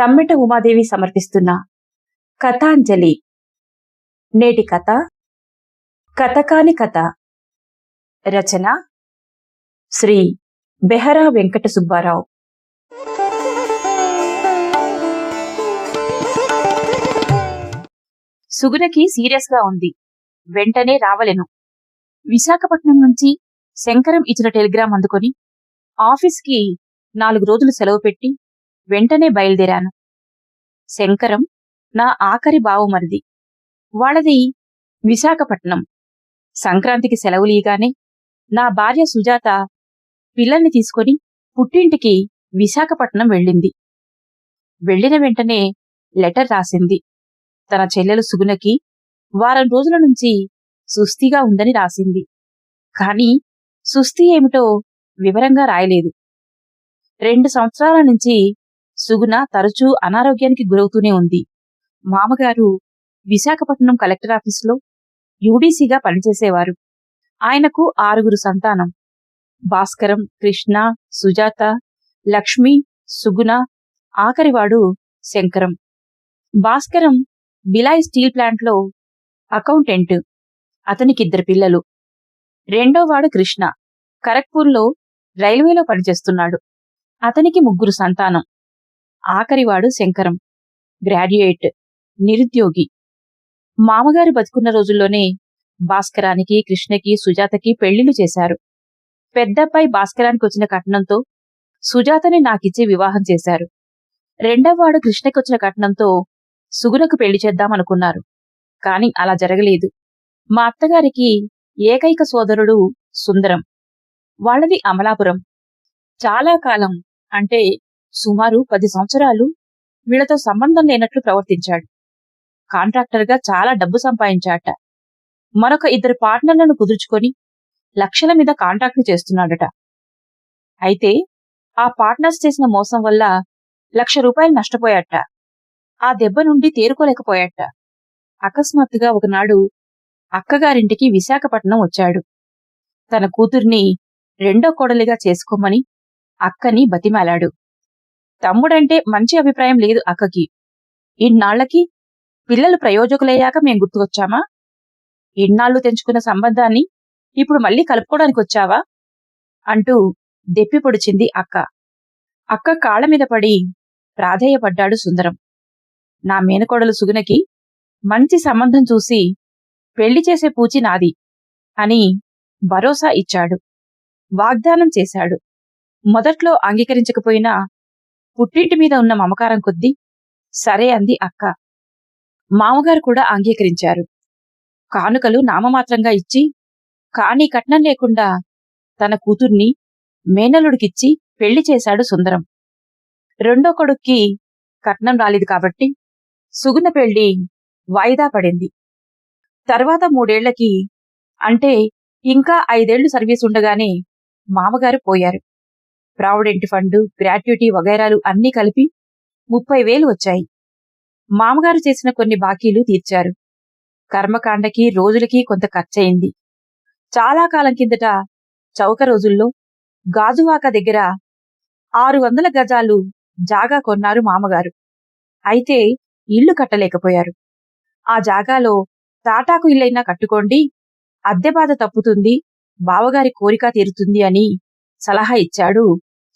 సమ్మెట ఉమాదేవి సమర్పిస్తున్న కథాంజలి. నేటి కథ కథకాని కథ. రచన శ్రీ బెహరా వెంకట సుబ్బారావు. సుగుణకి సీరియస్గా ఉంది. వెంటనే రావలెను. విశాఖపట్నం నుంచి శంకరం ఇచ్చిన టెలిగ్రామ్ అందుకొని ఆఫీస్కి నాలుగు రోజులు సెలవు పెట్టి వెంటనే బయలుదేరాను. శంకరం నా ఆఖరి బావుమరిది. వాళ్ళది విశాఖపట్నం. సంక్రాంతికి సెలవులీగానే నా భార్య సుజాత పిల్లల్ని తీసుకొని పుట్టింటికి విశాఖపట్నం వెళ్ళింది. వెళ్ళిన వెంటనే లెటర్ రాసింది. తన చెల్లెలు సుగుణకి వారం రోజుల నుంచి సుస్థిగా ఉందని రాసింది. కాని సుస్థి ఏమిటో వివరంగా రాయలేదు. రెండు సంవత్సరాల నుంచి సుగుణ తరచూ అనారోగ్యానికి గురవుతూనే ఉంది. మామగారు విశాఖపట్నం కలెక్టర్ ఆఫీసులో యూడీసీగా పనిచేసేవారు. ఆయనకు ఆరుగురు సంతానం. భాస్కరం కృష్ణ సుజాత లక్ష్మి సుగుణ ఆఖరివాడు శంకరం. భాస్కరం బిలాయ్ స్టీల్ ప్లాంట్లో అకౌంటెంట్. అతనికిద్దరు పిల్లలు. రెండోవాడు కృష్ణ. ఖరగ్పూర్లో రైల్వేలో పనిచేస్తున్నాడు. అతనికి ముగ్గురు సంతానం. ఆఖరివాడు శంకరం. గ్రాడ్యుయేట్. నిరుద్యోగి. మామగారు బతుకున్న రోజుల్లోనే భాస్కరానికి కృష్ణకి సుజాతకి పెళ్ళిళ్ళు చేశారు. పెద్దబ్బాయి భాస్కరానికి వచ్చిన కట్నంతో సుజాతని నాకిచ్చి వివాహం చేశారు. రెండవవాడు కృష్ణకి వచ్చిన కట్నంతో సుగుణకు పెళ్ళి చేద్దామనుకున్నారు. కాని అలా జరగలేదు. మా అత్తగారికి ఏకైక సోదరుడు సుందరం. వాళ్ళది అమలాపురం. చాలా కాలం అంటే సుమారు పది సంవత్సరాలు వీళ్ళతో సంబంధం లేనట్లు ప్రవర్తించాడు. కాంట్రాక్టర్గా చాలా డబ్బు సంపాదించాట. మరొక ఇద్దరు పార్ట్నర్లను కుదుర్చుకొని లక్షల మీద కాంట్రాక్ట్లు చేస్తున్నాడట. అయితే ఆ పార్ట్నర్స్ చేసిన మోసం వల్ల లక్ష రూపాయలు నష్టపోయాట. ఆ దెబ్బ నుండి తేరుకోలేకపోయాట. అకస్మాత్తుగా ఒకనాడు అక్కగారింటికి విశాఖపట్నం వచ్చాడు. తన కూతుర్ని రెండో కోడలిగా చేసుకోమని అక్కని బతిమాలాడు. తమ్ముడంటే మంచి అభిప్రాయం లేదు అక్కకి. ఇన్నాళ్ళకి పిల్లలు ప్రయోజకులయ్యాక మేం గుర్తుకొచ్చామా? ఇన్నాళ్ళు తెంచుకున్న సంబంధాన్ని ఇప్పుడు మళ్ళీ కలుపుకోవడానికి వచ్చావా అంటూ దెప్పి పొడిచింది అక్క. అక్క కాళ్ళ మీద పడి ప్రాధేయపడ్డాడు సుందరం. నా మేనకోడలు సుగునకి మంచి సంబంధం చూసి పెళ్ళి చేసే పూచి నాది అని భరోసా ఇచ్చాడు. వాగ్దానం చేశాడు. మొదట్లో అంగీకరించకపోయినా పుట్టింటి మీద ఉన్న మమకారం కొద్దీ సరే అంది అక్క. మామగారు కూడా అంగీకరించారు. కానుకలు నామమాత్రంగా ఇచ్చి కానీ కట్నం లేకుండా తన కూతుర్ని మేనలుడికిచ్చి పెళ్ళి చేశాడు సుందరం. రెండో కొడుక్కి కట్నం రాలేదు కాబట్టి సుగుణ పెళ్ళి వాయిదా పడింది. తర్వాత మూడేళ్ళకి అంటే ఇంకా ఐదేళ్ళు సర్వీస్ ఉండగానే మామగారు పోయారు. ప్రావిడెంట్ ఫండ్ గ్రాట్యుటీ వగైరాలు అన్నీ కలిపి ముప్పై వేలు వచ్చాయి. మామగారు చేసిన కొన్ని బాకీలు తీర్చారు. కర్మకాండకి రోజులకి కొంత ఖర్చయింది. చాలా కాలం కిందట చౌక రోజుల్లో గాజువాక దగ్గర ఆరు వందల గజాలు జాగా కొన్నారు మామగారు. అయితే ఇల్లు కట్టలేకపోయారు. ఆ జాగాలో తాటాకు ఇల్లైనా కట్టుకోండి అద్దె బాధ తప్పుతుంది బావగారి కోరిక తీరుతుంది అని సలహా ఇచ్చాడు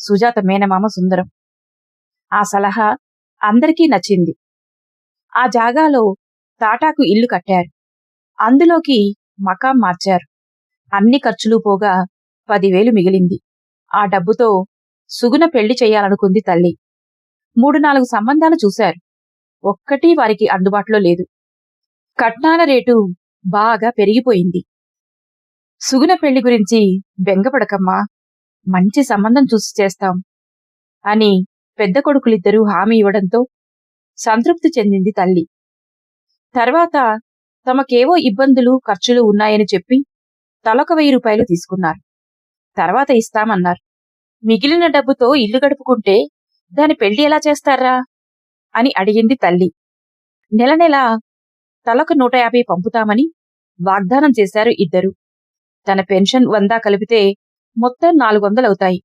సుజాత మేనమామ సుందరం. ఆ సలహా అందరికీ నచ్చింది. ఆ జాగాలో తాటాకు ఇల్లు కట్టారు. అందులోకి మకాం మార్చారు. అన్ని ఖర్చులు పోగా పదివేలు మిగిలింది. ఆ డబ్బుతో సుగుణ పెళ్ళి చెయ్యాలనుకుంది తల్లి. మూడు నాలుగు సంబంధాలు చూశారు. ఒక్కటీ వారికి అందుబాటులో లేదు. కట్నాల రేటు బాగా పెరిగిపోయింది. సుగుణ పెళ్ళి గురించి బెంగపడకమ్మా. మంచి సంబంధం చూసి చేస్తాం. అని పెద్ద కొడుకులిద్దరూ హామీ ఇవ్వడంతో సంతృప్తి చెందింది తల్లి. తర్వాత తమకేవో ఇబ్బందులు ఖర్చులు ఉన్నాయని చెప్పి తలొక వెయ్యి రూపాయలు తీసుకున్నారు. తర్వాత ఇస్తామన్నారు. మిగిలిన డబ్బుతో ఇల్లు గడుపుకుంటే దాని పెళ్ళి ఎలా చేస్తారా? అని అడిగింది తల్లి. నెల నెల తలకు నూట యాభై పంపుతామని వాగ్దానం చేశారు ఇద్దరు. తన పెన్షన్ వందా కలిపితే మొత్తం నాలుగు వందలవుతాయి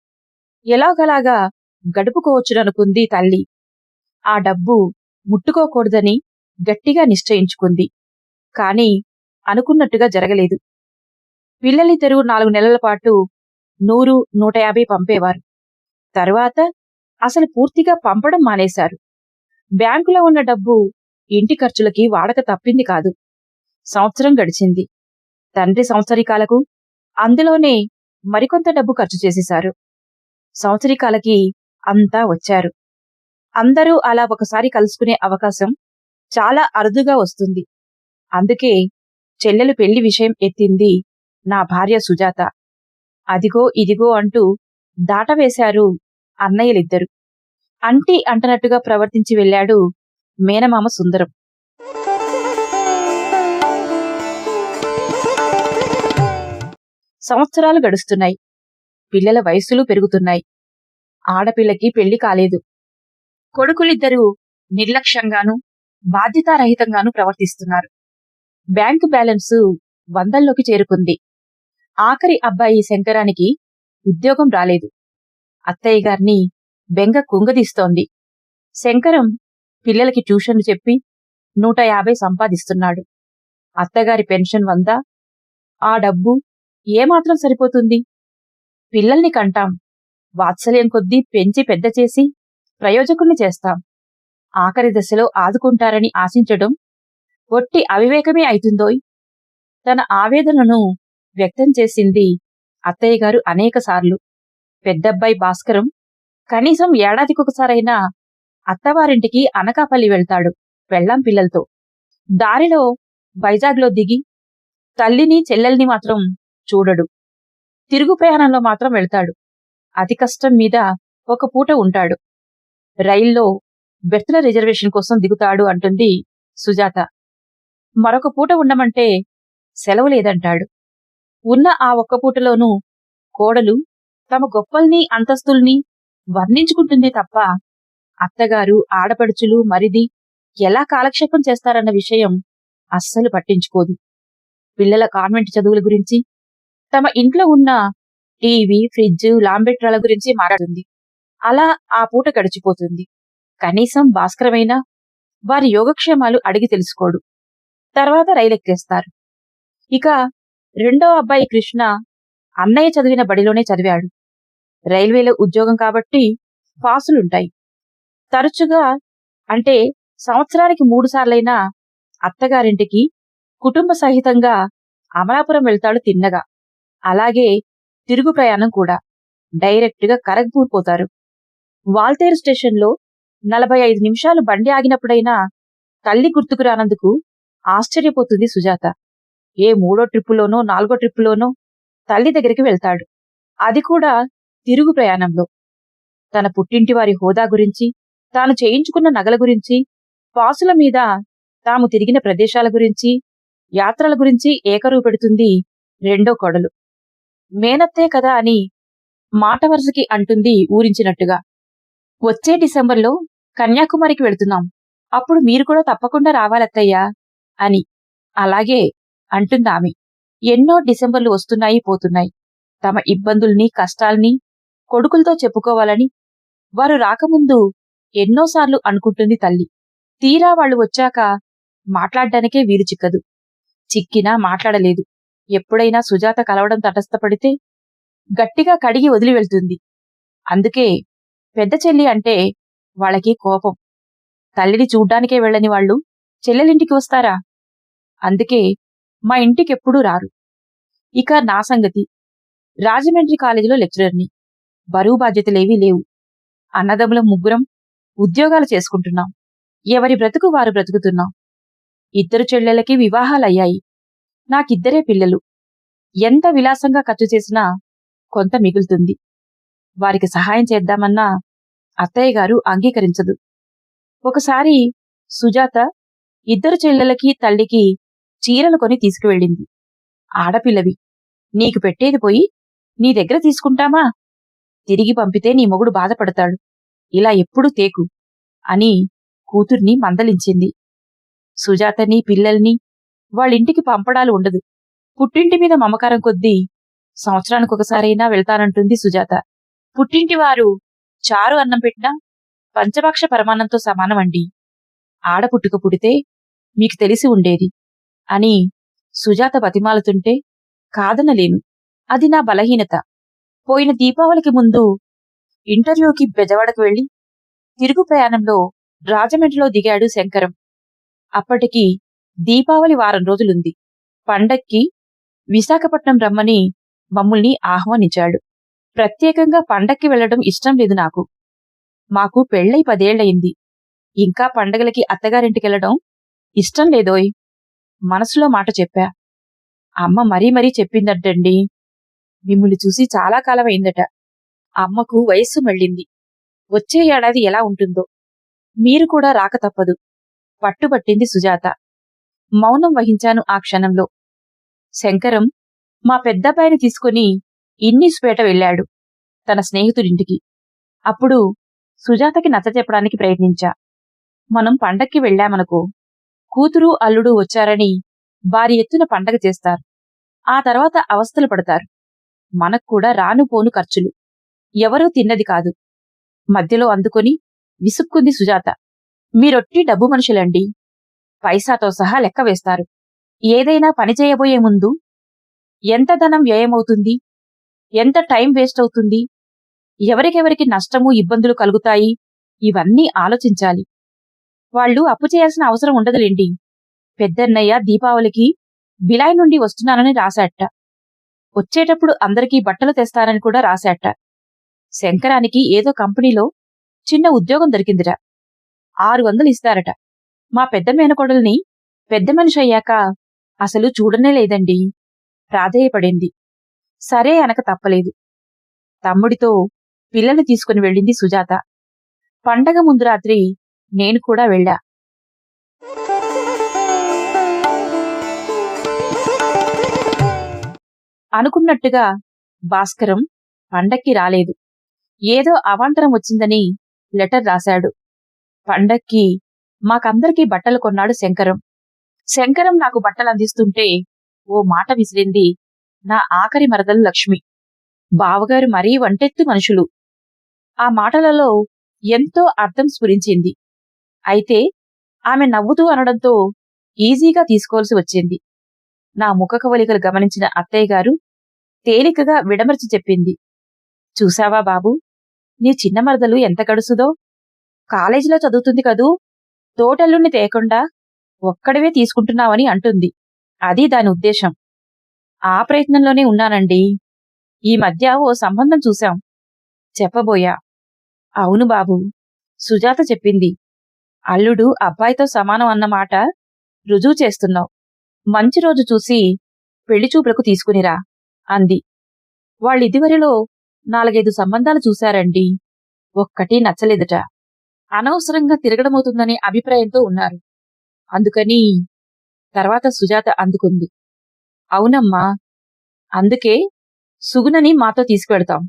ఎలాగలాగా గడుపుకోవచ్చుననుకుంది తల్లి. ఆ డబ్బు ముట్టుకోకూడదని గట్టిగా నిశ్చయించుకుంది. కాని అనుకున్నట్టుగా జరగలేదు. పిల్లలిద్దరూ నాలుగు నెలల పాటు నూరు నూట యాభై పంపేవారు. తరువాత అసలు పూర్తిగా పంపడం మానేశారు. బ్యాంకులో ఉన్న డబ్బు ఇంటి ఖర్చులకి వాడక తప్పింది కాదు. సంవత్సరం గడిచింది. తండ్రి సంవత్సరికాలకు అందులోనే మరికొంత డబ్బు ఖర్చు చేసేశారు. సంవత్సరికాలకి అంతా వచ్చారు. అందరూ అలా ఒకసారి కలుసుకునే అవకాశం చాలా అరుదుగా వస్తుంది. అందుకే చెల్లెలు పెళ్ళి విషయం ఎత్తింది నా భార్య సుజాత. అదిగో ఇదిగో అంటూ దాటవేశారు అన్నయ్యలిద్దరు. అంటి అంటనట్టుగా ప్రవర్తించి వెళ్ళాడు మేనమామ సుందరం. సంవత్సరాలు గడుస్తున్నాయి. పిల్లల వయస్సులు పెరుగుతున్నాయి. ఆడపిల్లకి పెళ్ళి కాలేదు. కొడుకులిద్దరూ నిర్లక్ష్యంగాను బాధ్యతారహితంగాను ప్రవర్తిస్తున్నారు. బ్యాంకు బ్యాలెన్సు వందల్లోకి చేరుకుంది. ఆఖరి అబ్బాయి శంకరానికి ఉద్యోగం రాలేదు. అత్తయ్య గారిని బెంగ కుంగదీస్తోంది. శంకరం పిల్లలకి ట్యూషన్లు చెప్పి నూట యాభై సంపాదిస్తున్నాడు. అత్తగారి పెన్షన్ వంద ఆ డబ్బు ఏమాత్రం సరిపోతుంది? పిల్లల్ని కంటాం. వాత్సల్యం కొద్దీ పెంచి పెద్ద చేసి ప్రయోజకుల్ని చేస్తాం. ఆఖరి దశలో ఆదుకుంటారని ఆశించడం ఒట్టి అవివేకమే అవుతుందోయ్ తన ఆవేదనను వ్యక్తం చేసింది అత్తయ్య గారు అనేకసార్లు పెద్దబ్బాయి భాస్కరం కనీసం ఏడాదికొకసారైనా అత్తవారింటికి అనకాపల్లి వెళ్తాడు పెళ్ళాం పిల్లలతో. దారిలో వైజాగ్లో దిగి తల్లిని చెల్లెల్ని మాత్రం చూడడు. తిరుగు ప్రయాణంలో మాత్రం వెళ్తాడు. అతి కష్టం మీద ఒక పూట ఉంటాడు. రైల్లో బెర్తుల రిజర్వేషన్ కోసం దిగుతాడు అంటుంది సుజాత. మరొక పూట ఉండమంటే సెలవు లేదంటాడు. ఉన్న ఆ ఒక్క పూటలోనూ కోడలు తమ గొప్పల్ని అంతస్తుల్ని వర్ణించుకుంటుందే తప్ప అత్తగారు ఆడపడుచులు మరిది ఎలా కాలక్షేపం చేస్తారన్న విషయం అస్సలు పట్టించుకోదు. పిల్లల కాన్వెంట్ చదువుల గురించి తమ ఇంట్లో ఉన్న టీవీ ఫ్రిడ్జ్ లాంబెట్రాల గురించి మాట్లాడుతుంది. అలా ఆ పూట గడిచిపోతుంది. కనీసం భాస్కరమైనా వారి యోగక్షేమాలు అడిగి తెలుసుకోడు. తర్వాత రైలెక్కేస్తారు. ఇక రెండో అబ్బాయి కృష్ణ అన్నయ్య చదివిన బడిలోనే చదివాడు. రైల్వేలో ఉద్యోగం కాబట్టి పాసులుంటాయి. తరచుగా అంటే సంవత్సరానికి మూడు సార్లైనా అత్తగారింటికి కుటుంబ సహితంగా అమలాపురం వెళ్తాడు తిన్నగా. అలాగే తిరుగు ప్రయాణం కూడా. డైరెక్ట్గా కరగ్పూర్ పోతారు. వాల్తేరు స్టేషన్లో నలభై ఐదు నిమిషాలు బండి ఆగినప్పుడైనా తల్లి గుర్తుకు రానందుకు ఆశ్చర్యపోతుంది సుజాత. ఏ మూడో ట్రిప్పులోనో నాలుగో ట్రిప్పులోనో తల్లి దగ్గరికి వెళ్తాడు. అది కూడా తిరుగు ప్రయాణంలో. తన పుట్టింటి వారి హోదా గురించి తాను చేయించుకున్న నగల గురించి పాసుల మీద తాము తిరిగిన ప్రదేశాల గురించి యాత్రల గురించి ఏకరువు పెడుతుంది రెండో కొడలు. మేనత్తే కదా అని మాట వరుసకి అంటుంది ఊరించినట్టుగా. వచ్చే డిసెంబర్లో కన్యాకుమారికి వెళుతున్నాం. అప్పుడు మీరు కూడా తప్పకుండా రావాలత్తయ్యా అని అలాగే అంటుందామె. ఎన్నో డిసెంబర్లు వస్తున్నాయి పోతున్నాయి. తమ ఇబ్బందుల్ని కష్టాల్ని కొడుకులతో చెప్పుకోవాలని వారు రాకముందు ఎన్నోసార్లు అనుకుంటుంది తల్లి. తీరా వాళ్ళు వచ్చాక మాట్లాడ్డానికే వీలు చిక్కదు. చిక్కినా మాట్లాడలేదు. ఎప్పుడైనా సుజాత కలవడం తటస్థపడితే గట్టిగా కడిగి వదిలి వెళ్తుంది. అందుకే పెద్ద చెల్లి అంటే వాళ్ళకి కోపం. తల్లిని చూడ్డానికే వెళ్ళని వాళ్ళు చెల్లెలింటికి వస్తారా? అందుకే మా ఇంటికెప్పుడూ రారు. ఇక నా సంగతి. రాజమండ్రి కాలేజీలో లెక్చరర్ని. బరువు బాధ్యతలేవీ లేవు. అన్నదమ్ముల ముగ్గురం ఉద్యోగాలు చేసుకుంటున్నాం. ఎవరి బ్రతుకు వారు బ్రతుకుతున్నాం. ఇద్దరు చెల్లెలకి వివాహాలయ్యాయి. నాకిద్దరే పిల్లలు. ఎంత విలాసంగా ఖర్చు చేసినా కొంత మిగులుతుంది. వారికి సహాయం చేద్దామన్నా అత్తయ్య గారు అంగీకరించదు. ఒకసారి సుజాత ఇద్దరు చెల్లెలకి తల్లికి చీరలు కొని తీసుకువెళ్ళింది. ఆడపిల్లవి. నీకు పెట్టేది పోయి నీ దగ్గర తీసుకుంటామా? తిరిగి పంపితే నీ మొగుడు బాధపడతాడు. ఇలా ఎప్పుడూ తేకు అని కూతుర్ని మందలించింది. సుజాతని పిల్లల్ని వాళ్ళింటికి పంపడాలు ఉండదు. పుట్టింటి మీద మమకారం కొద్దీ సంవత్సరానికి ఒకసారైనా వెళ్తానంటుంది సుజాత. పుట్టింటి వారు చారు అన్నం పెట్టినా పంచభక్ష పరమాన్నంతో సమానమండి. ఆడపుట్టుక పుడితే మీకు తెలిసి ఉండేది అని సుజాత బతిమాలుతుంటే కాదనలేను. అది నా బలహీనత. పోయిన దీపావళికి ముందు ఇంటర్వ్యూకి బెజవాడకు వెళ్ళి తిరుగు ప్రయాణంలో రాజమండ్రిలో దిగాడు శంకరం. అప్పటికి దీపావళి వారం రోజులుంది. పండక్కి విశాఖపట్నం రమ్మని మమ్ముల్ని ఆహ్వానించాడు. ప్రత్యేకంగా పండక్కి వెళ్ళడం ఇష్టం లేదు నాకు. మాకు పెళ్ళై పదేళ్ళయింది ఇంకా పండగలకి అత్తగారింటికెళ్ళడం ఇష్టం లేదోయ్. మనసులో మాట చెప్పా. అమ్మ మరీ మరీ చెప్పిందటండి. మిమ్మల్ని చూసి చాలా కాలమైందట. అమ్మకు వయస్సు మళ్ళింది. వచ్చే ఏడాది ఎలా ఉంటుందో. మీరు కూడా రాక తప్పదు. పట్టుబట్టింది సుజాత. మౌనం వహించాను ఆ క్షణంలో. శంకరం మా పెద్దబ్బాయిని తీసుకుని ఇన్నిస్పేట వెళ్ళాడు తన స్నేహితుడింటికి. అప్పుడు సుజాతకి నచ్చచెప్పడానికి ప్రయత్నించా. మనం పండక్కి వెళ్ళామనుకో కూతురు అల్లుడు వచ్చారని వారి ఎత్తున పండగ చేస్తారు. ఆ తర్వాత అవస్థలు పడతారు. మనకు కూడా రాను పోను ఖర్చులు. ఎవరూ తిన్నది కాదు. మధ్యలో అందుకొని విసుక్కుంది సుజాత. మీరొట్టి డబ్బు మనుషులండి. పైసాతో సహా లెక్క వేస్తారు. ఏదైనా పని చేయబోయే ముందు ఎంత ధనం వ్యయమవుతుంది? ఎంత టైం వేస్ట్ అవుతుంది? ఎవరికెవరికి నష్టము ఇబ్బందులు కలుగుతాయి? ఇవన్నీ ఆలోచించాలి. వాళ్ళు అప్పు చేయాల్సిన అవసరం ఉండదులేండి. పెద్దన్నయ్య దీపావళికి బిలాయ్ నుండి వస్తున్నానని రాశాట వచ్చేటప్పుడు అందరికీ బట్టలు తెస్తానని కూడా రాశాట శంకరానికి ఏదో కంపెనీలో చిన్న ఉద్యోగం దొరికిందిరా. ఆరు వందలు ఇస్తారట. మా పెద్ద మేనకోడల్ని పెద్ద మనిషి అయ్యాక అసలు చూడనే లేదండి. ప్రాధేయపడింది. సరే అనక తప్పలేదు. తమ్ముడితో పిల్లల్ని తీసుకుని వెళ్ళింది సుజాత. పండగ ముందు రాత్రి నేను కూడా వెళ్ళా. అనుకున్నట్టుగా భాస్కరం పండక్కి రాలేదు. ఏదో అవాంతరం వచ్చిందని లెటర్ రాశాడు. పండక్కి మాకందరికీ బట్టలు కొన్నాడు శంకరం. శంకరం నాకు బట్టలు అందిస్తుంటే ఓ మాట విసిరింది నా ఆఖరి మరదలు లక్ష్మి. బావగారు మరీ వంటెత్తు మనుషులు. ఆ మాటలలో ఎంతో అర్థం స్ఫురించింది. అయితే ఆమె నవ్వుతూ అనడంతో ఈజీగా తీసుకోవాల్సి వచ్చింది. నా ముఖ కవలికలు గమనించిన అత్తయ్య గారు తేలికగా విడమర్చి చెప్పింది. చూసావా బాబు నీ చిన్న మరదలు ఎంత గడుసుదో? కాలేజీలో చదువుతుంది కదూ? తోటల్లుని తేకుండా ఒక్కడవే తీసుకుంటున్నావని అంటుంది. అది దాని ఉద్దేశం. ఆ ప్రయత్నంలోనే ఉన్నానండి. ఈ మధ్య ఓ సంబంధం చూశాం. చెప్పబోయా? అవును బాబు సుజాత చెప్పింది. అల్లుడు అబ్బాయితో సమానం అన్నమాట రుజువు చేస్తున్నావు. మంచి రోజు చూసి పెళ్ళి చూపులకు తీసుకునిరా అంది. వాళ్ళిదివరిలో నాలుగైదు సంబంధాలు చూశారండి. ఒక్కటి నచ్చలేదుట. అనవసరంగా తిరగడమవుతుందనే అభిప్రాయంతో ఉన్నారు. అందుకని తర్వాత సుజాత అందుకుంది. అవునమ్మా అందుకే సుగుణని మాతో తీసుకువెడతాం.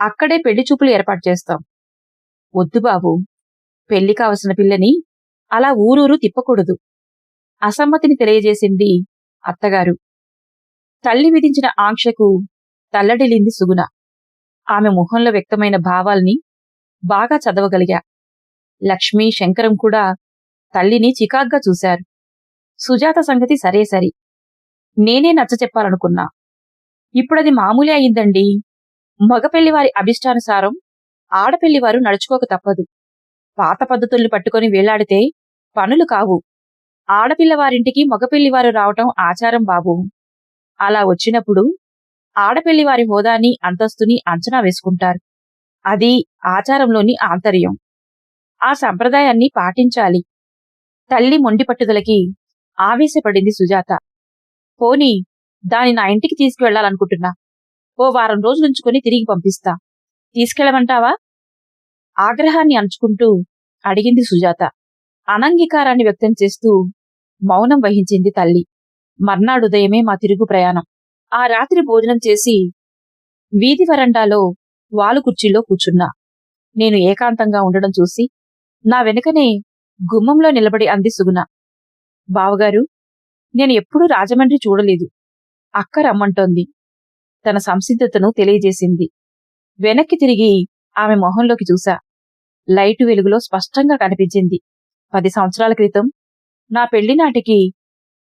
అక్కడే పెళ్ళి చూపులు ఏర్పాటు చేస్తాం. వద్దు బాబు పెళ్ళి కావలసిన పిల్లని అలా ఊరూరు తిప్పకూడదు. అసమ్మతిని తెలియజేసింది అత్తగారు. తల్లి విధించిన ఆంక్షకు తల్లడిల్లింది సుగుణ. ఆమె ముఖంలో వ్యక్తమైన భావాల్ని బాగా చదవగలిగా. లక్ష్మి శంకరం కూడా తల్లిని చికాగ్గా చూశారు. సుజాత సంగతి సరే సరి. నేనే నచ్చ చెప్పాలనుకున్నా. ఇప్పుడది మామూలే అయిందండి. మగపెళ్ళివారి అభిష్టానుసారం ఆడపెళ్ళివారు నడుచుకోక తప్పదు. పాత పద్ధతుల్ని పట్టుకొని వేలాడితే పనులు కావు. ఆడపిల్లవారింటికి మగపెళ్ళివారు రావటం ఆచారం బాబు. అలా వచ్చినప్పుడు ఆడపెళ్ళివారి హోదాని అంతస్తుని అంచనా వేసుకుంటారు. అది ఆచారంలోని ఆంతర్యం. ఆ సంప్రదాయాన్ని పాటించాలి. తల్లి మొండి పట్టుదలకి ఆవేశపడింది సుజాత. పోనీ దాని నా ఇంటికి తీసుకువెళ్ళాలనుకుంటున్నా ఓ వారం రోజులుంచుకొని తిరిగి పంపిస్తా. తీసుకెళ్ళమంటావా? ఆగ్రహాన్ని అణుచుకుంటూ అడిగింది సుజాత. అనంగీకారాన్ని వ్యక్తం చేస్తూ మౌనం వహించింది తల్లి. మర్నాడుదయమే మా తిరుగు ప్రయాణం. ఆ రాత్రి భోజనం చేసి వీధి వరండాలో వాలు కుర్చీలో కూర్చున్నా. నేను ఏకాంతంగా ఉండడం చూసి నా వెనుకనే గుమ్మంలో నిలబడి అంది సుగుణ. బావగారు నేను ఎప్పుడూ రాజమండ్రి చూడలేదు. అక్క రమ్మంటోంది. తన సంసిద్ధతను తెలియజేసింది. వెనక్కి తిరిగి ఆమె మొహంలోకి చూశా. లైటు వెలుగులో స్పష్టంగా కనిపించింది. పది సంవత్సరాల క్రితం నా పెళ్ళినాటికి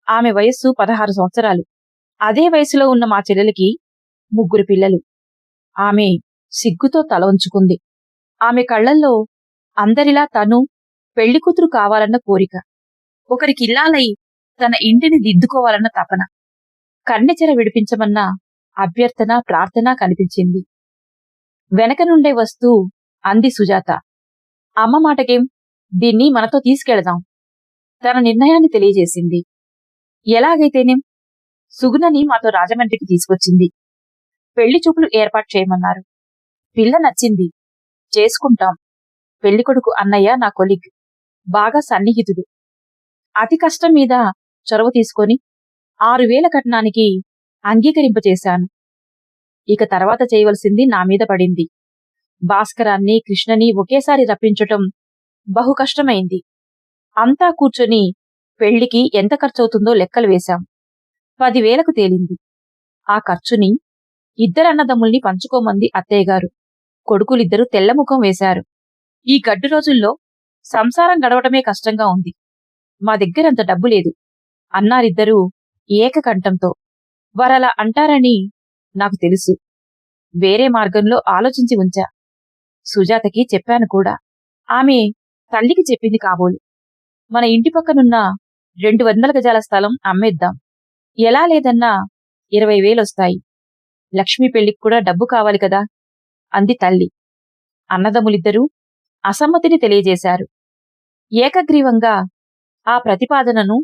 ఆమె వయస్సు పదహారు సంవత్సరాలు. అదే వయసులో ఉన్న మా చెల్లెలకి ముగ్గురు పిల్లలు. ఆమె సిగ్గుతో తల ఉంచుకుంది ఆమె కళ్ళల్లో అందరిలా తను పెళ్ళికూతురు కావాలన్న కోరిక. ఒకరికిల్లాలై తన ఇంటిని దిద్దుకోవాలన్న తపన. కన్నెచెర విడిపించమన్న అభ్యర్థన ప్రార్థన కనిపించింది. వెనక నుండే వస్తూ అంది సుజాత. అమ్మ మాటకేం? దీన్ని మనతో తీసుకెళదాం. తన నిర్ణయాన్ని తెలియజేసింది. ఎలాగైతేనేం? సుగుణని మాతో రాజమండ్రికి తీసుకొచ్చింది. పెళ్ళి చూపులు ఏర్పాటు చేయమన్నారు. పిల్ల నచ్చింది. చేసుకుంటాం. పెళ్ళికొడుకు అన్నయ్య నా కొలిగ్. బాగా సన్నిహితుడు. అతి కష్టం మీద చొరవ తీసుకొని ఆరు వేల కట్నానికి అంగీకరింపచేశాను ఇక తర్వాత చేయవలసింది నా మీద పడింది. భాస్కరాన్ని కృష్ణని ఒకేసారి రప్పించటం బహు కష్టమైంది. అంతా కూర్చొని పెళ్ళికి ఎంత ఖర్చవుతుందో లెక్కలు వేశాం. పదివేలకు తేలింది. ఆ ఖర్చుని ఇద్దరన్నదమ్ముల్ని పంచుకోమంది అత్తయ్యగారు. కొడుకులిద్దరూ తెల్లముఖం వేశారు. ఈ గడ్డు రోజుల్లో సంసారం గడవటమే కష్టంగా ఉంది. మా దగ్గరంత డబ్బు లేదు. అన్నారిద్దరూ ఏకకంఠంతో వరలా అంటారని నాకు తెలుసు. వేరే మార్గంలో ఆలోచించి ఉంచా. సుజాతకి చెప్పాను కూడా. ఆమె తల్లికి చెప్పింది కాబోలు. మన ఇంటి పక్కనున్న రెండు వందల గజాల స్థలం అమ్మేద్దాం. ఎలా లేదన్నా ఇరవై వేలొస్తాయి. లక్ష్మి పెళ్ళికి కూడా డబ్బు కావాలి కదా? అంది తల్లి. అన్నదమ్ములిద్దరూ అసమ్మతిని తెలియజేశారు. ఏకగ్రీవంగా ఆ ప్రతిపాదనను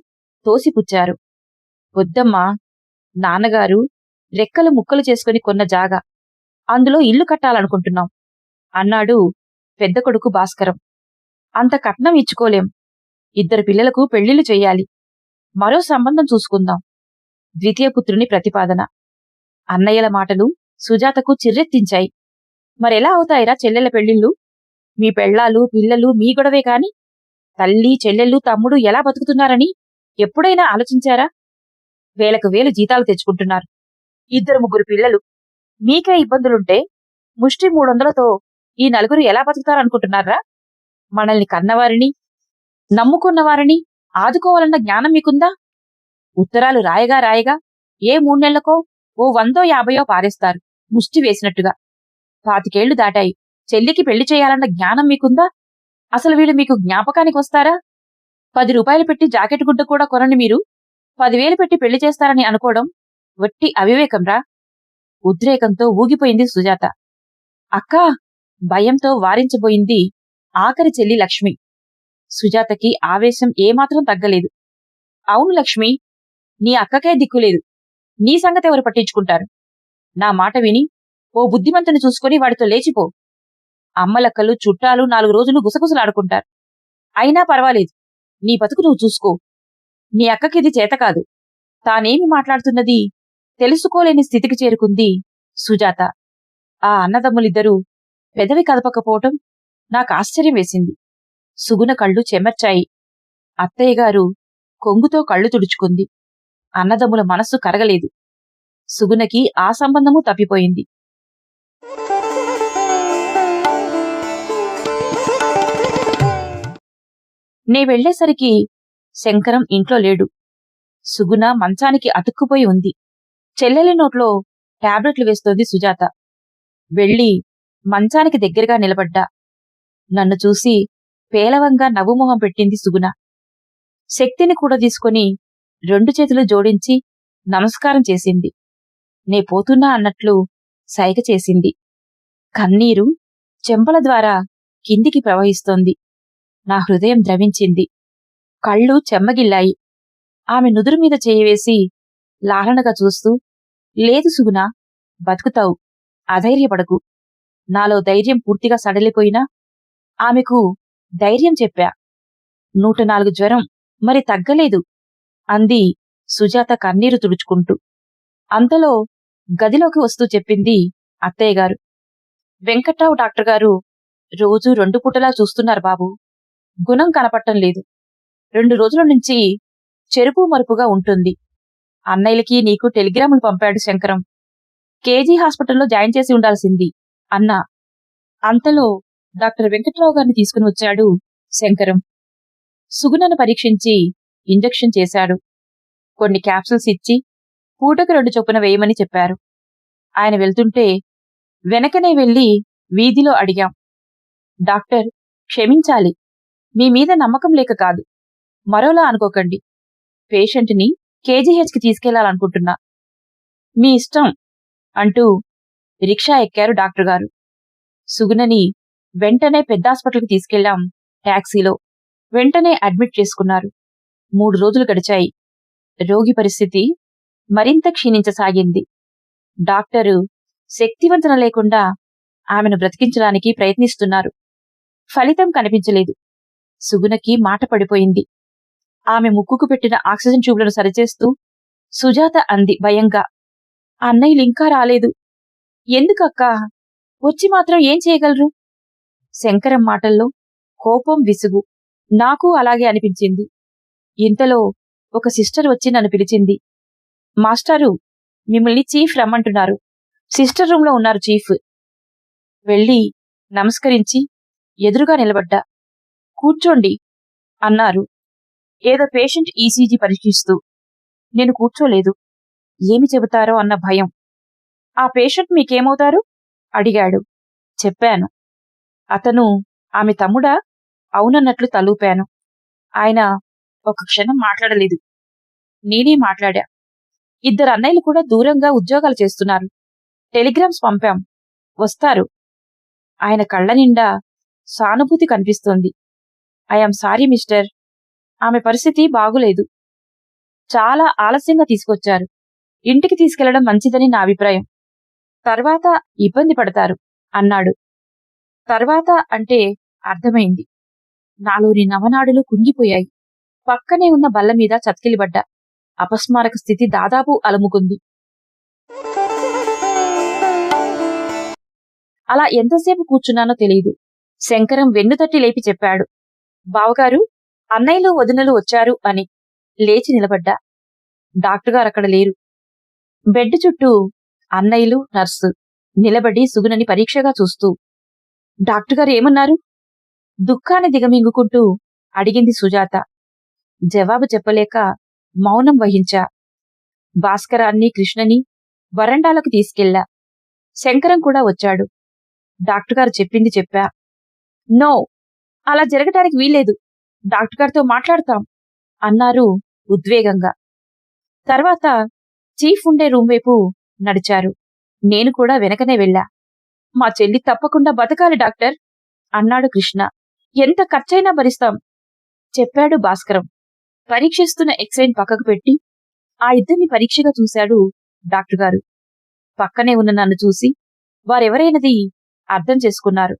తోసిపుచ్చారు. వద్దమ్మా నాన్నగారు రెక్కలు ముక్కలు చేసుకుని కొన్న జాగా. అందులో ఇల్లు కట్టాలనుకుంటున్నాం. అన్నాడు పెద్ద కొడుకు భాస్కరం. అంత కట్నం ఇచ్చుకోలేం. ఇద్దరు పిల్లలకు పెళ్ళిళ్ళు చెయ్యాలి. మరో సంబంధం చూసుకుందాం. ద్వితీయ పుత్రుని ప్రతిపాదన. అన్నయ్యల మాటలు సుజాతకు చిర్రెత్తించాయి. మరెలా అవుతాయిరా చెల్లెల పెళ్ళిళ్ళు మీ పెళ్ళాలు పిల్లలు మీ గొడవే కాని తల్లి చెల్లెళ్ళు తమ్ముడు ఎలా బతుకుతున్నారని ఎప్పుడైనా ఆలోచించారా? వేలకు వేలు జీతాలు తెచ్చుకుంటున్నారు. ఇద్దరు ముగ్గురు పిల్లలు. మీకే ఇబ్బందులుంటే ముష్టి మూడొందలతో ఈ నలుగురు ఎలా బతుకుతారనుకుంటున్నారా? మనల్ని కన్నవారిని నమ్ముకున్నవారిని ఆదుకోవాలన్న జ్ఞానం మీకుందా? ఉత్తరాలు రాయగా రాయగా ఏ మూణ్ణెళ్ళకో ఓ వందో యాభయో పారేస్తారు ముష్టి వేసినట్టుగా. పాతికేళ్ళు దాటాయి. చెల్లికి పెళ్ళి చేయాలన్న జ్ఞానం మీకుందా? అసలు వీళ్ళు మీకు జ్ఞాపకానికి వస్తారా? పది రూపాయలు పెట్టి జాకెట్ గుడ్డ కూడా కొనని మీరు. పదివేలు పెట్టి పెళ్ళి చేస్తారని అనుకోవడం వట్టి అవివేకంరా ఉద్రేకంతో ఊగిపోయింది సుజాత. అక్కా భయంతో వారించబోయింది ఆఖరి చెల్లి లక్ష్మి. సుజాతకి ఆవేశం ఏమాత్రం తగ్గలేదు. అవును లక్ష్మి నీ అక్కకే దిక్కులేదు. నీ సంగతి ఎవరు పట్టించుకుంటారు? నా మాట విని ఓ బుద్ధిమంతుని చూసుకుని వాడితో లేచిపో. అమ్మలక్కలు చుట్టాలు నాలుగు రోజులు గుసగుసలాడుకుంటారు. అయినా పర్వాలేదు. నీ బతుకు నువ్వు చూసుకో. నీ అక్కకిది చేత కాదు. తానేమి మాట్లాడుతున్నది? తెలుసుకోలేని స్థితికి చేరుకుంది సుజాత. ఆ అన్నదమ్ములిద్దరూ పెదవి కదపకపోవటం నాకు ఆశ్చర్యం వేసింది. సుగుణ కళ్ళు చెమర్చాయి. అత్తయ్యగారు కొంగుతో కళ్ళు తుడుచుకుంది. అన్నదమ్ముల మనస్సు కరగలేదు. సుగుణకి ఆ సంబంధము తప్పిపోయింది. నే వెళ్ళేసరికి శంకరం ఇంట్లో లేడు. సుగుణ మంచానికి అతుక్కుపోయి ఉంది. చెల్లెలి నోట్లో టాబ్లెట్లు వేస్తోంది సుజాత. వెళ్ళి మంచానికి దగ్గరగా నిలబడ్డా. నన్ను చూసి పేలవంగా నవ్వుమొహం పెట్టింది సుగుణ. శక్తిని కూడా తీసుకొని రెండు చేతులు జోడించి నమస్కారం చేసింది. నే పోతున్నా అన్నట్లు సైగ చేసింది. కన్నీరు చెంపల ద్వారా కిందికి ప్రవహిస్తోంది. నా హృదయం ద్రవించింది. కళ్ళు చెమ్మగిల్లాయి. ఆమె నుదురు మీద చేయవేసి లాలనగా చూస్తూ లేదు సుగుణ బతుకుతావు అధైర్యపడకు. నాలో ధైర్యం పూర్తిగా సడలిపోయినా ఆమెకు ధైర్యం చెప్పా. నూట నాలుగు జ్వరం మరి తగ్గలేదు అంది సుజాత కన్నీరు తుడుచుకుంటూ. అంతలో గదిలోకి వస్తూ చెప్పింది అత్తయ్యగారు వెంకట్రావు డాక్టర్ గారు రోజు రెండు పూటలా చూస్తున్నారు బాబు. గుణం కనపట్టం లేదు. రెండు రోజుల నుంచి చెరుపు మరుపుగా ఉంటుంది. అన్నయ్యలకి నీకు టెలిగ్రాములు పంపాడు శంకరం. కేజీ హాస్పిటల్లో జాయిన్ చేసి ఉండాల్సింది అన్నా అంతలో డాక్టర్ వెంకట్రావు గారిని తీసుకుని వచ్చాడు శంకరం. సుగుణను పరీక్షించి ఇంజెక్షన్ చేశాడు. కొన్ని క్యాప్సూల్స్ ఇచ్చి పూటకు రెండు చొప్పున వేయమని చెప్పారు. ఆయన వెళ్తుంటే వెనకనే వెళ్ళి వీధిలో అడిగాం. డాక్టర్ క్షమించాలి. మీ మీద నమ్మకం లేక కాదు. మరోలా అనుకోకండి. పేషెంట్ని కేజీహెచ్కి తీసుకెళ్ళాలనుకుంటున్నా. మీ ఇష్టం అంటూ రిక్షా ఎక్కారు డాక్టర్ గారు. సుగుణని వెంటనే పెద్ద హాస్పిటల్కి తీసుకెళ్ళాం టాక్సీలో. వెంటనే అడ్మిట్ చేసుకున్నారు. మూడు రోజులు గడిచాయి. రోగి పరిస్థితి మరింత క్షీణించసాగింది. డాక్టరు శక్తివంతన లేకుండా ఆమెను బ్రతికించడానికి ప్రయత్నిస్తున్నారు. ఫలితం కనిపించలేదు. సుగుణకి మాట పడిపోయింది. ఆమె ముక్కుకు పెట్టిన ఆక్సిజన్ ట్యూబ్లను సరిచేస్తూ సుజాత అంది భయంగా అన్నయ్యలు ఇంకా రాలేదు. ఎందుకక్కా? వచ్చి మాత్రం ఏం చేయగలరు? శంకరం మాటల్లో కోపం విసుగు. నాకు అలాగే అనిపించింది. ఇంతలో ఒక సిస్టర్ వచ్చి నన్ను పిలిచింది. మాస్టారు మిమ్మల్ని చీఫ్ రమ్మంటున్నారు. సిస్టర్ రూమ్లో ఉన్నారు చీఫ్. వెళ్ళి నమస్కరించి ఎదురుగా నిలబడ్డా. కూర్చోండి అన్నారు. ఏదో పేషెంట్ ఈసీజీ పరీక్షిస్తూ నేను కూర్చోలేదు ఏమి చెబుతారో అన్న భయం. ఆ పేషెంట్ మీకేమవుతారు? అడిగాడు. చెప్పాను. అతను ఆమె తమ్ముడా? అవునన్నట్లు తలూపాను. ఆయన ఒక క్షణం మాట్లాడలేదు. నేనే మాట్లాడా? ఇద్దరు అన్నయ్యలు కూడా దూరంగా ఉద్యోగాలు చేస్తున్నారు. టెలిగ్రామ్స్ పంపాం. వస్తారు. ఆయన కళ్ళ నిండా సానుభూతి కనిపిస్తోంది. ఐఎమ్ సారీ మిస్టర్ ఆమె పరిస్థితి బాగులేదు. చాలా ఆలస్యంగా తీసుకొచ్చారు. ఇంటికి తీసుకెళ్ళడం మంచిదని నా అభిప్రాయం. తర్వాత ఇబ్బంది పడతారు అన్నాడు. తర్వాత అంటే అర్థమైంది. నాలోని నవనాడులు కుంగిపోయాయి. పక్కనే ఉన్న బల్ల మీద చతికిలిబడ్డా. అపస్మారక స్థితి దాదాపు అలుముకుంది. అలా ఎంతసేపు కూర్చున్నానో తెలియదు శంకరం వెన్నుతట్టి లేపి చెప్పాడు. బావగారు అన్నయ్యలు వదినలు వచ్చారు అని లేచి నిలబడ్డా. డాక్టర్ గారు అక్కడ లేరు. బెడ్ చుట్టూ అన్నయ్యలు నర్సు నిలబడి సుగునని పరీక్షగా చూస్తూ డాక్టర్ గారు ఏమన్నారు? దుఃఖాన్ని దిగమింగుకుంటూ అడిగింది సుజాత. జవాబు చెప్పలేక మౌనం వహించా. భాస్కరాన్ని కృష్ణని వరండాలకు తీసుకెళ్ళా శంకరం కూడా వచ్చాడు. డాక్టర్ గారు చెప్పింది చెప్పా. నో అలా జరగటానికి వీల్లేదు. డాక్టర్ గారితో మాట్లాడతాం అన్నారు ఉద్వేగంగా. తర్వాత చీఫ్ ఉండే రూమ్ వైపు నడిచారు. నేను కూడా వెనకనే వెళ్ళా. మా చెల్లి తప్పకుండా బతకాలి డాక్టర్ అన్నాడు కృష్ణ. ఎంత ఖర్చైనా భరిస్తాం చెప్పాడు భాస్కరం. పరీక్షిస్తున్న ఎక్స్రేని పక్కకు పెట్టి ఆ ఇద్దరిని పరీక్షగా చూశాడు డాక్టర్ గారు. పక్కనే ఉన్న నన్ను చూసి వారెవరైనది అర్థం చేసుకున్నారు.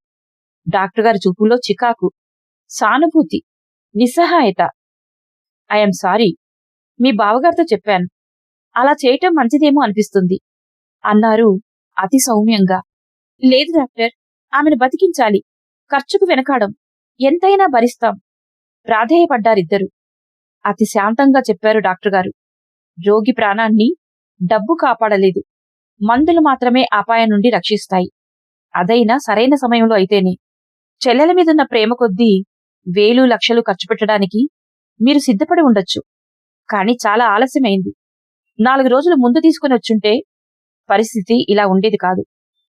డాక్టర్ గారి చూపులో చికాకు. సానుభూతి. నిస్సహాయత. I'm sorry. మీ బావగారితో చెప్పాను. అలా చేయటం మంచిదేమో అనిపిస్తుంది అన్నారు అతి సౌమ్యంగా. లేదు డాక్టర్. ఆమెను బతికించాలి. ఖర్చుకు వెనకాడం. ఎంతైనా భరిస్తాం. ప్రాధేయపడ్డారిద్దరు అతి శాంతంగా చెప్పారు డాక్టర్ గారు. రోగి ప్రాణాన్ని డబ్బు కాపాడలేదు. మందులు మాత్రమే అపాయం నుండి రక్షిస్తాయి. అదైనా సరైన సమయంలో అయితేనే. చెల్లెల మీదున్న ప్రేమ కొద్దీ వేలు లక్షలు ఖర్చు పెట్టడానికి మీరు సిద్ధపడి ఉండొచ్చు. కానీ చాలా ఆలస్యమైంది. నాలుగు రోజులు ముందు తీసుకుని వచ్చుంటే పరిస్థితి ఇలా ఉండేది కాదు.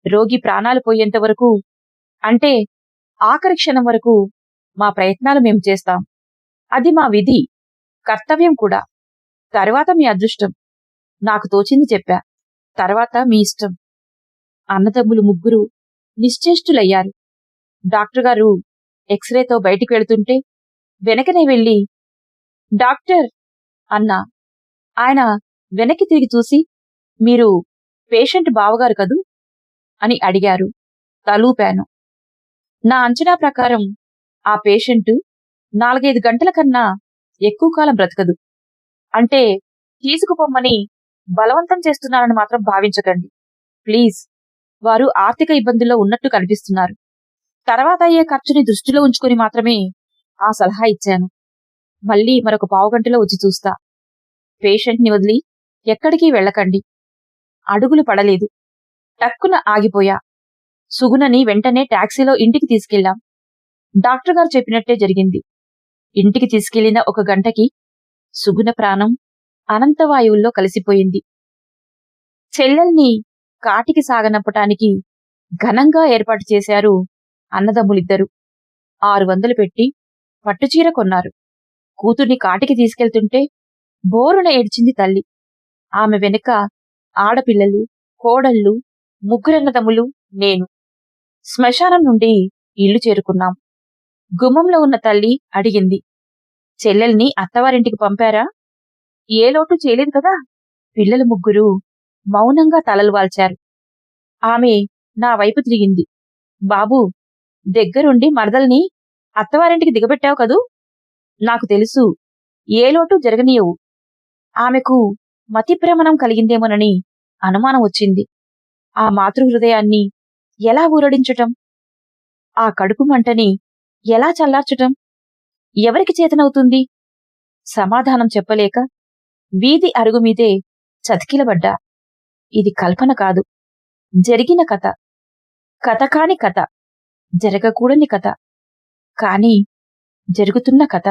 రోగి ప్రాణాలు పోయేంత వరకు అంటే ఆఖరి క్షణం వరకు మా ప్రయత్నాలు మేము చేస్తాం. అది మా విధి కర్తవ్యం కూడా. తరువాత మీ అదృష్టం. నాకు తోచింది చెప్పా. తర్వాత మీ ఇష్టం. అన్నదమ్ములు ముగ్గురు నిశ్చేష్టులయ్యారు. డాక్టర్ గారు ఎక్స్రేతో బయటికి వెళుతుంటే వెనకనే వెళ్ళి డాక్టర్ అన్నా ఆయన వెనక్కి తిరిగి చూసి మీరు పేషెంట్ బావగారు కదూ? అని అడిగారు. తలూపాను. నా అంచనా ప్రకారం ఆ పేషెంట్ నాలుగైదు గంటల కన్నా ఎక్కువ కాలం బ్రతకదు. అంటే తీసుకుపోమ్మని బలవంతం చేస్తున్నారని మాత్రం భావించకండి. ప్లీజ్. వారు ఆర్థిక ఇబ్బందుల్లో ఉన్నట్టు కనిపిస్తున్నారు. తర్వాత అయ్యే ఖర్చుని దృష్టిలో ఉంచుకుని మాత్రమే ఆ సలహా ఇచ్చాను. మళ్ళీ మరొక పావుగంటలో వచ్చి చూస్తా. పేషెంట్ని వదిలి ఎక్కడికి వెళ్ళకండి. అడుగులు పడలేదు. టక్కున ఆగిపోయా. సుగుణని వెంటనే టాక్సీలో ఇంటికి తీసుకెళ్ళాం. డాక్టర్ గారు చెప్పినట్టే జరిగింది. ఇంటికి తీసుకెళ్ళిన ఒక గంటకి సుగుణ ప్రాణం అనంతవాయువుల్లో కలిసిపోయింది. చెల్లెల్ని కాటికి సాగనంపటానికి ఘనంగా ఏర్పాటు చేశారు అన్నదమ్ములిద్దరూ ఆరు వందలు పెట్టి పట్టుచీర కొన్నారు. కూతుర్ని కాటికి తీసుకెళ్తుంటే బోరున ఏడ్చింది తల్లి. ఆమె వెనుక ఆడపిల్లలు కోడళ్ళు ముగ్గురన్నదమ్ములు నేను. శ్మశానం నుండి ఇల్లు చేరుకున్నాం. గుమ్మంలో ఉన్న తల్లి అడిగింది చెల్లెల్ని అత్తవారింటికి పంపారా? ఏ లోటు చేయలేదు కదా? పిల్లలు ముగ్గురు మౌనంగా తలలు వాల్చారు. ఆమె నా వైపు తిరిగింది బాబూ దగ్గరుండి మరదల్ని అత్తవారింటికి దిగబెట్టావు కదూ? నాకు తెలుసు. ఏ లోటు జరగనీయవు. ఆమెకు మతిభ్రమణం కలిగిందేమోనని అనుమానం వచ్చింది. ఆ మాతృహృదయాన్ని ఎలా ఊరడించటం? ఆ కడుపు మంటని ఎలా చల్లార్చటం? ఎవరికి చేతనవుతుంది? సమాధానం చెప్పలేక వీధి అరుగుమీదే చతికిలబడ్డా. ఇది కల్పన కాదు. జరిగిన కథ. కథ కాని కథ. జరగకూడని కథ. కాని జరుగుతున్న కథ.